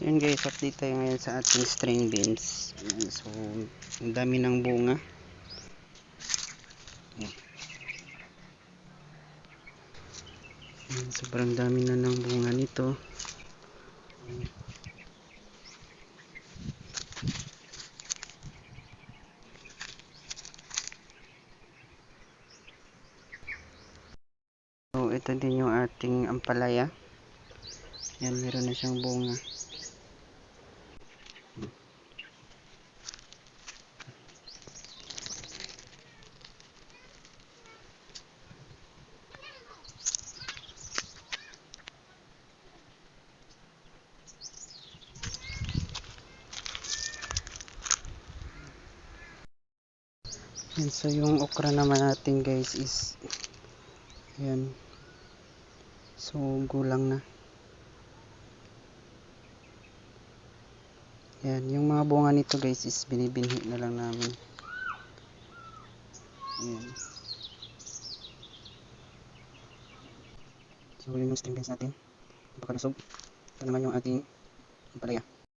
So yun guys, update tayo ngayon sa ating string beans. So, ang dami ng bunga. Ayan. Sobrang dami na ng bunga nito. So, ito din yung ating ampalaya. Yan, meron na siyang bunga. Yan, so yung okra naman natin guys is yan so gulang na. Yan yung mga bunga nito guys is binibinhi na lang namin. Yan so yun yung string guys natin napakalusog ito naman yung ating palaya